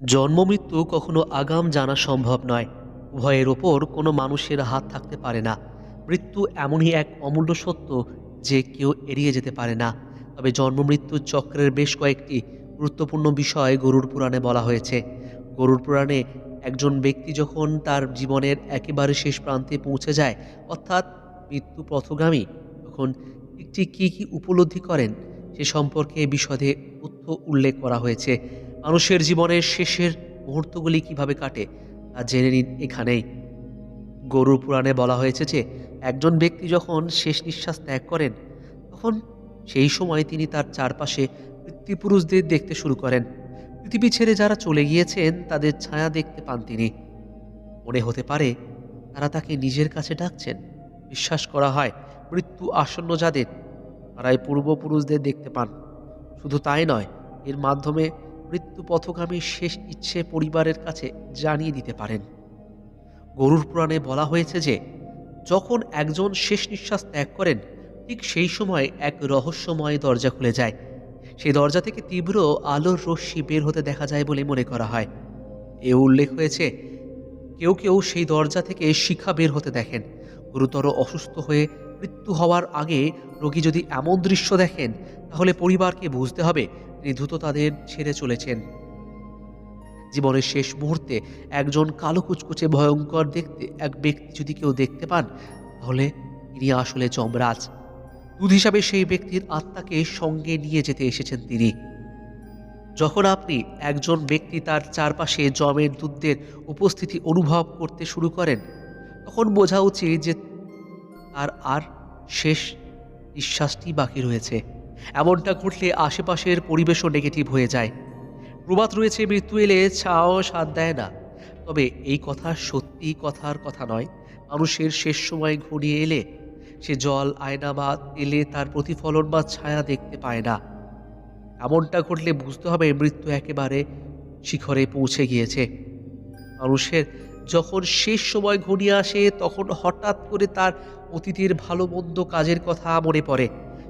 জন্ম মৃত্যু কখনো আগাম জানা সম্ভব নয়। উভয়ের ওপর কোনো মানুষের হাত থাকতে পারে না। মৃত্যু এমনই এক অমূল্য সত্য যে কেউ এড়িয়ে যেতে পারে না। তবে জন্ম মৃত্যু চক্রের বেশ কয়েকটি গুরুত্বপূর্ণ বিষয় গরুর পুরাণে বলা হয়েছে। গরুর পুরাণে একজন ব্যক্তি যখন তার জীবনের একেবারে শেষ প্রান্তে পৌঁছে যায়, অর্থাৎ মৃত্যু পথগামী, তখন একটি কী কী উপলব্ধি করেন সে সম্পর্কে বিশদে তথ্য উল্লেখ করা হয়েছে। মানুষের জীবনের শেষের মুহূর্তগুলি কীভাবে কাটে তা জেনে নিন এখানেই। গরুর পুরাণে বলা হয়েছে যে, একজন ব্যক্তি যখন শেষ নিঃশ্বাস ত্যাগ করেন, তখন সেই সময় তিনি তার চারপাশে পিতৃপুরুষদের দেখতে শুরু করেন। পৃথিবী ছেড়ে যারা চলে গিয়েছেন, তাদের ছায়া দেখতে পান তিনি। মনে হতে পারে তারা তাকে নিজের কাছে ডাকছেন। বিশ্বাস করা হয় মৃত্যু আসন্ন যাদের, তারাই পূর্বপুরুষদের দেখতে পান। শুধু তাই নয়, এর মাধ্যমে মৃত্যু পথগামীর শেষ ইচ্ছে পরিবারের কাছে জানিয়ে দিতে পারেন। গরুর পুরাণে বলা হয়েছে যে, যখন একজন শেষ নিঃশ্বাস ত্যাগ করেন, ঠিক সেই সময় এক রহস্যময় দরজা খুলে যায়। সেই দরজা থেকে তীব্র আলোর রশ্মি বের হতে দেখা যায় বলে মনে করা হয়। এ উল্লেখ হয়েছে, কেউ কেউ সেই দরজা থেকে শিখা বের হতে দেখেন। গুরুতর অসুস্থ হয়ে মৃত্যু হওয়ার আগে রোগী যদি এমন দৃশ্য দেখেন, তাহলে পরিবারকে বুঝতে হবে তিনি দ্রুত তাদের ছেড়ে চলেছেন। জীবনের শেষ মুহূর্তে একজন কালো কুচকুচে ভয়ঙ্কর দেখতে, এক ব্যক্তি যদি কেউ দেখতে পান, তাহলে তিনি আসলে যমরাজ। দুধ হিসাবে সেই ব্যক্তির আত্মাকে সঙ্গে নিয়ে যেতে এসেছেন তিনি। যখন আপনি একজন ব্যক্তি তার চারপাশে জমের দুধদের উপস্থিতি অনুভব করতে শুরু করেন, তখন বোঝা উচিত যে তার আর শেষ নিঃশ্বাসটি বাকি রয়েছে। এমনটা ঘটলে আশেপাশের পরিবেশও নেগেটিভ হয়ে যায়। প্রবাদ রয়েছে, মৃত্যু এলে ছাও সাথ দেয় না। তবে এই কথা সত্যি কথার কথা নয়। মানুষের শেষ সময় ঘনিয়ে এলে সে জল, আয়না বা তেলে তার প্রতিফলন বা ছায়া দেখতে পায় না। এমনটা ঘটলে বুঝতে হবে মৃত্যু একেবারে শিখরে পৌঁছে গিয়েছে। মানুষের যখন শেষ সময় ঘনিয়ে আসে, তখন হঠাৎ করে তার অতীতের ভালো মন্দ কাজের কথা মনে পড়ে।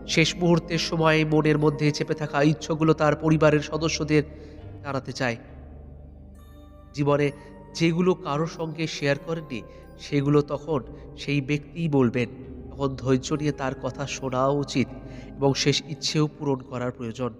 শেষ মুহূর্তের সময় মনের মধ্যে চেপে থাকা ইচ্ছাগুলো তার পরিবারের সদস্যদের জানাতে চায়। জীবনে যেগুলো কারোর সঙ্গে শেয়ার করেননি, সেগুলো তখন সেই ব্যক্তিই বলবেন। তখন ধৈর্য নিয়ে তার কথা শোনাও উচিত এবং শেষ ইচ্ছেও পূরণ করার প্রয়োজন।